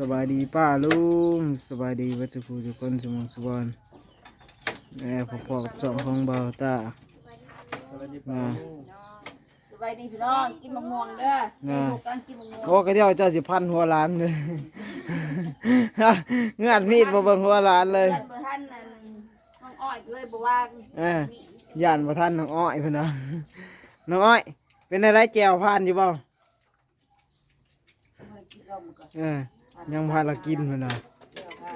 สบายดีป้าลุงสบายดีวัชภูทุกคนสมองสบอนแม่พอพอกับสองของเบาตานะสบายดีพี่น้องกินมะม่วงเด้อน่ะให้ลูกกันกินมะม่วงโอ้กระเดียวเจ้าสิพันหัวล้านเลย เงือดมีดมาเบิ่งหัวล้านเลยจัดบ่ทันนั่นน้องอ้อยก็เลยบ่ว่าเออ ย่านประท่านน้องอ้อยเพิ่นนะน้องอ้อย เป็นอะไรแจวพานอยู่เปล่าเออ ยังพาเรากินเพิ่นนะ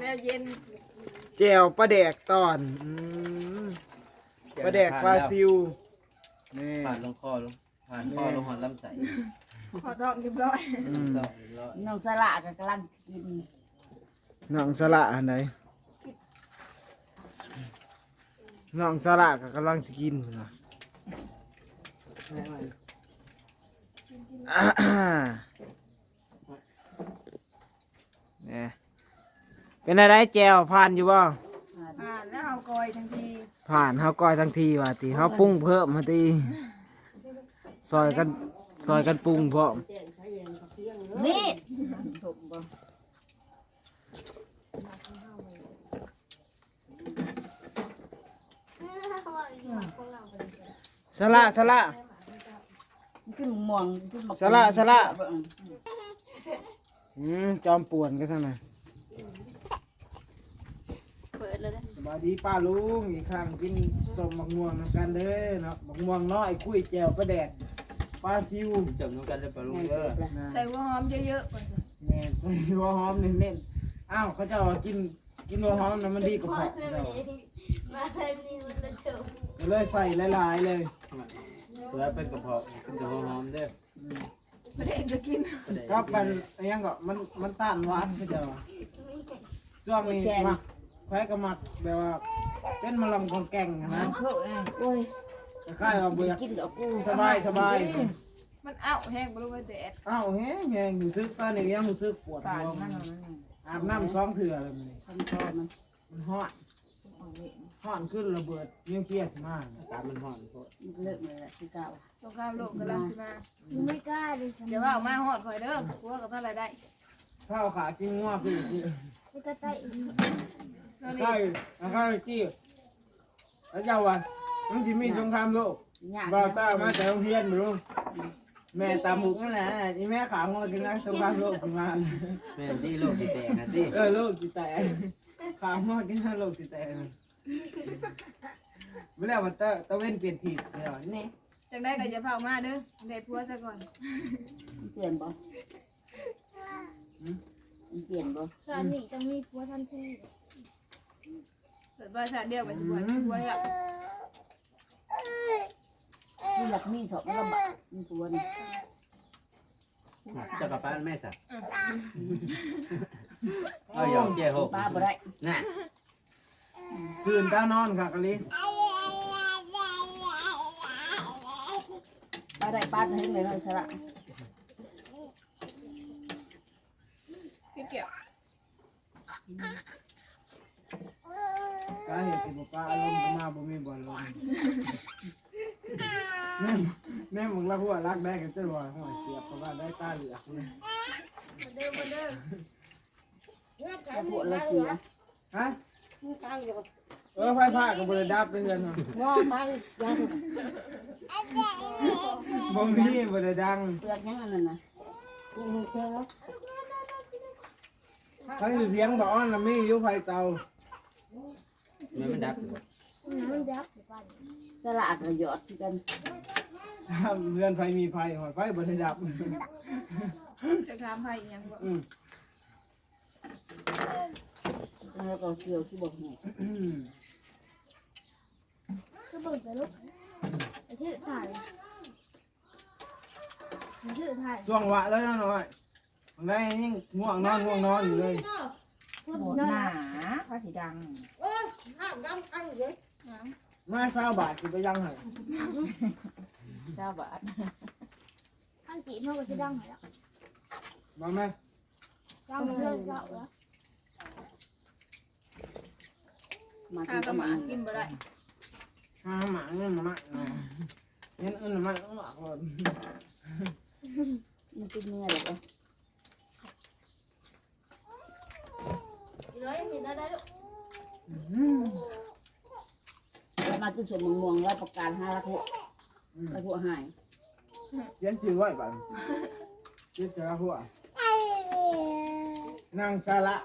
แม่เย็นแจวปลาแดกตอนอืมปลาแดกปลาซิวนี่ผ่านลงคอลงผ่านคอลงหอนลำไส้ขอทองเรียบร้อยอืมต่อเรียบร้อยน้องสละก็กำลังกินน้องสละอันใดน้องสละก็กำลังสิกินเพิ่นนะอ่า เนี่ยเป็นอะไรแจวผ่านอยู่บ่อ่าแล้วเอากอยทันทีผ่านเฮาก้อยทั้งทีว่าติเฮาปรุงเพิ่มมาติซอยกันซอยกันปรุงพร้อมมีดสละสละกินมะม่วงกินมะสละสละ อืมจอมป่วนกันทั้งนั้นเปิดเลยสวัสดีป้าลุงอีกครั้งกินสมบักม่วงนำกันเด้อเนาะบักม่วงน้อยคุยแจวปลาแดกปลาซิวจบน้ำกันเลยปลาลูกเด้อนะใส่หัวหอมเยอะแม่ใส่หัวหอมเน้นๆอ้าวเขาจะเอากินกินหัวหอมนะมันดีกว่าผักเจ้ามาเล่นนี่มันละชมก็เลยใส่หลายๆเลย เพื่อเป็นกระเพาะขึ้นแต่หัวหอมเด้อๆ ประเด็นจะกินก็เป็นอันยังก็มันมันต้านหวานเขาจะว่าช่วงนี้หมักแพ้ก็หมักแบบว่าเป็นมะลำคนแก่งนะน้ำเข้าไงโอ้ยคล้ายๆว่าเบื่อกินกับกูสบายสบายมันอ้าวแห้งบ่รู้ว่าแดดอ้าวแห้งแห้งอยู่ซึกตอนนี้ยังรู้สึกปวดปาดหัวมันอาบน้ำสองเถื่อเลยมันทำคอมันมันฮ้อนฮ้อนขึ้นระเบิดนิวเคลียร์มากอากาศมันร้อนโพดมันเลิกเลยแหละที่เก่า สงครามโลกกำลังสิมาไม่กล้าเลยสมเดี๋ยวว่าออกมาฮอดข่อยเด้อผัวกับเท่าไหรได้ข้าวขากินงัวคืออีกทีไม่กล้าใจอีกเท่าใช่นี้แล้วก็จี้แล้วเจ้าวันมันจะมีสงครามโลกยากบ่าวตามาแต่โรงเรียนบ่รู้แม่ตาหมุกนั่นแหละอีแม่ขางัวกินนะสงครามโลกสิมาแม่ที่โลกที่แตกนะที่เออโลกสิแตกขางัวกินนะโลกสิแตกไม่แล้วมันตะตะเว้นเปลี่ยนทีเดี๋ยวนี่ จังได้ก็จะเผามาเด้อได้ผัวซะก่อนเปลี่ยนบ่เปลี่ยนบ่ชาตินี้ต้องมีผัวทันทีเกิดว่าชาติเดียวกันสิบ่ให้ผัวแล้วมีหลักมีสองระบาดมีตัวนี่เจะกับป้าแม่สักเอาหยอกแย่หกป้าบ่ได้น่ะคืนตานอนค่ะกะลิป้า ได้ป้าจะให้เลยเลยสละพี่เกี่ยวกาเหตุที่บ่ป้าอารมณ์ก็มาบ่มีบ่ลมแม่แม่มึงรักหัวรักได้กันเจ้าบ่หัวเสียบเพราะว่าได้ตาเหลือกเลยกระปุกละเสียฮะเอ อไฟผ้ากับบริดับเดือนเนาะง้อไปยังบ่มีบริดังเปลือกยังอันนั้นน่ะยังเท่าทั้งอยู่เสียงบ่อ้อนน่ะมีอยู่ไฟเตาแม่มันดับอยู่มันยับอยู่บ้านสละกระยอดที่กันเรือนไฟมีไฟหัวไฟบริดับจะถามไผอีหยังบ่อืมแล้วก็เกี่ยวที่บอกให้ ก็เบิกแต่ลูกไอ้ที่ถ่ายไอ้ที่ถ่ายช่วงวะแล้วนะหน่อยได้ยิ่งง่วงนอนง่วงนอนอยู่เลยพูดหมดนอ ม่ข้าวบาทกินไปยังไงเจ้าบาทข้างกี่เท่ากับที่ดังหายแล้วมาไหมดังเรื่องเจ้าแล้วมาหาที่กระหมากินบ่ได้หาหมาเงินมามาเงินอื่นมาเออคนมันเป็นเมียหรอน้อยเห็นได้ลูกแล้วมากินสวนมะม่วงแล้วประกาศห้าละหัวละหัวหายเขียนชื่อไว้บัดชื่อจะหัวนางสาระ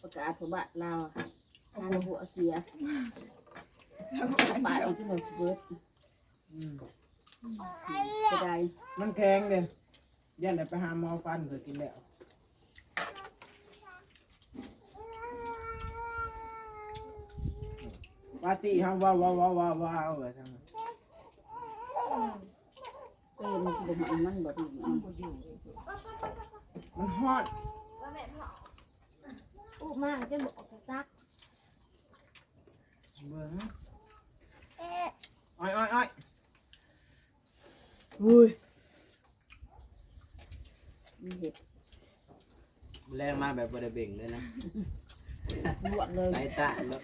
ประกาศสมบัติเราห้าละหัวเสีย บาทเอาที่เราเบิดอืมจะได้มันแข็งเลยยันเดี๋ยวไปหาหมอฟันเพื่อกินแล้ว ปาติฮะว้าวว้าวว้าวว้าวว้าวเลยทั้งนั้นเต้มันบ่มันมันบ่ดีมันบ่อยู่มันฮอดก็แม่พ่ออู้มากจะบอกกระซัก เบิ่ง อ้อยอ้อยอ้อยอุ้ยมีเห็ดแรงมาแบบบริเบ่งเลยนะลวกเลยไหลตาแล้ว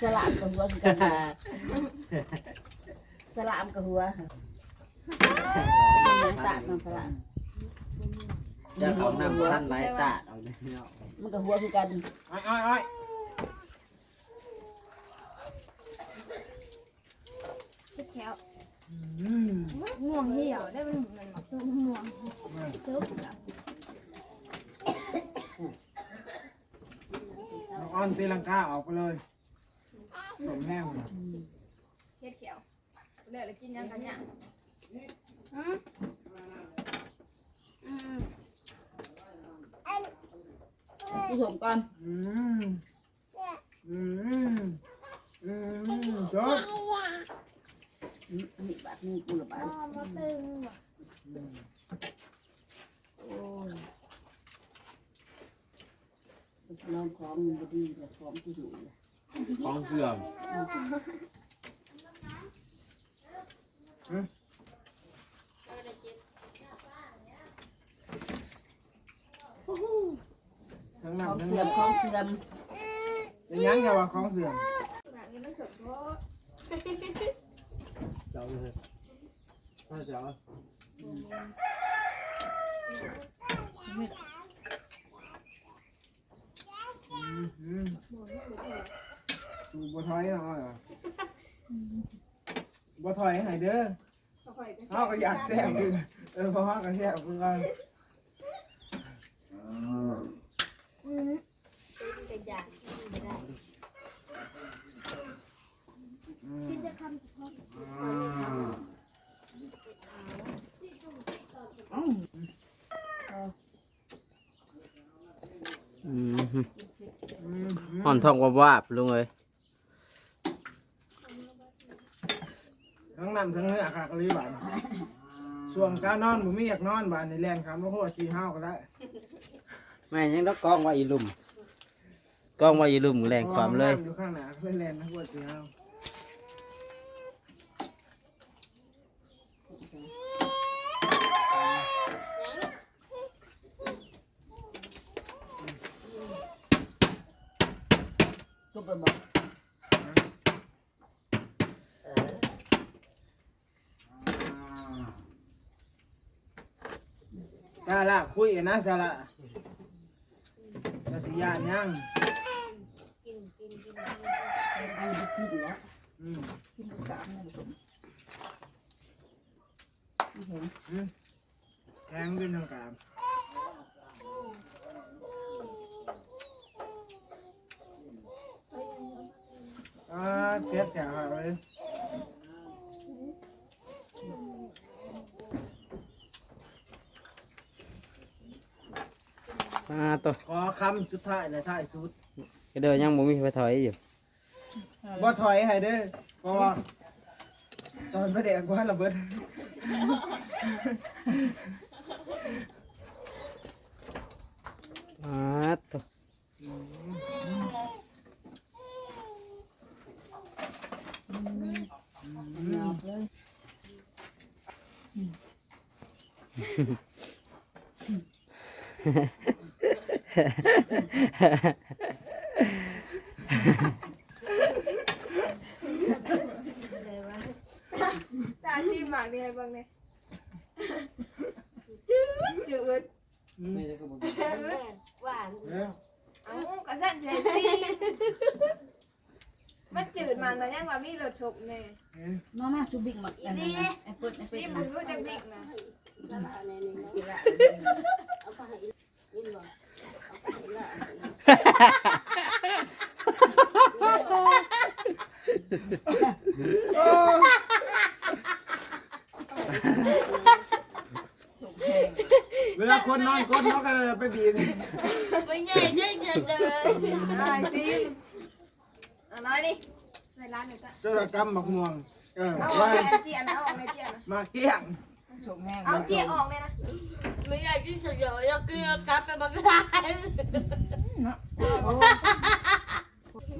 สลามกับหัวคือกันสลามกับหัวมันตากมันสลาม จะเอาน้ำท่านไหลตาเอาเนาะมันกับหัวคือกันอ้อยอ้อยอ้อยคิดแถวอืมง่วงเหี่ยวได้เป็นเหมือนซุ้มง่วงซุปน้องอ้อนตีลังกาออกไปเลยสมแห้งเลยเฮ็ดเขียวเดี๋ยวเรากินยังกันยังอืมอืม ผู้ชมก่อนอืมอืมอืมจบนี่บาทนี่กูละบาทพ่อมาตึงว่ะโอ้ยลองของมันดีแต่ของที่อยู่เลยของเสื่อม ทั้งขนั้อนงทั้งเสื่อนั้มนของเสื่อมเป็นยังไงวะของเสื่อมแบบนี้ไม่สมโพธเจ้าเลยถ้าเจ้าอืมอืมสูบบัวถอยหน่อยเหรอบัวถอยให้เด้อค่อยๆจะเขาก็อยากแซ่บคือเออเพราะเขาก็แซ่บคือกันอืมเป็นอยากกินไม่ได้ อืม กินจะคำพ ออืมอืมอืมห่อนทองว่าว่าบลุงเอ้ยทั้งน้ำทั้งเนื้อค่ะกะลีบานส่วนการนอนผมไม่อยากนอนบานในแรงครับเพราะว่าขี้ห้าวก็ได้แม่ยังต้องกองไว้อีลุ่มกองไว้อีลุ่มแรงความเลยพระน้ำอยู่ข้างหน้าเพื่อแรงนะพวกขี้ห้าว ทุบไปบอกซาละคุยกันนะซาละจะสิยานยัง กินกินกิน อันนี้กินแล้ว อืม กินกลางนะผู้ชมนี่ เห็นแทงด้วยทางการอ่าเก็บแถวเลยอ่าตัวขอคำสุดท้ายและท้ายสุดก็เดินยังบ่มีไฟถอยอยู่บ่ถอยให้เด้อเพราะว่าตอนพระเด็กว่าระเบิดอ่าตัว ยาวเลยตาอาชีพหมากนี่ให้เบิ่งเนี่ยจืดจืดอืมไม่ใช่ก็บ่หวานเด้อเอ้ากระสั่นเฉยสิ มันจืดมันแต่ยังว่ามีรสชกแน่เอ้ยมามาชูบิ๊กมาอันนั้นนะไอ้ปุ๊ดไอ้ปุ๊ซีดมึงรู้จักบิ๊กนะสิละเวลาคนนอนคนเขาก็เลยไปบีบ ไม่ใหญ่ใหญ่ใหญ่เลยได้ซีมเอาน้อยดิในร้านหนูจ้ะโจรกรรมบักม่วงเออเอาออกไว้ในเจียนะเอาออกในเจียนะมาเกลี้ยงฉกแห้งเอาเจียออกเลยนะไม่ใหญ่ที่สุดเลยอยากกินกลับไปบักลาย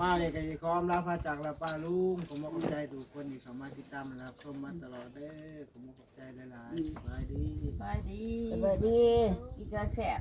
มาเลยก็ขออำลาพาจากลาป้าลุงผมขอบใจทุกคนที่เข้ามาติดตามรับชมมาตลอดเด้อผมขอบใจหลายๆสบายดี สบายดี สบายดีกินกระแสบ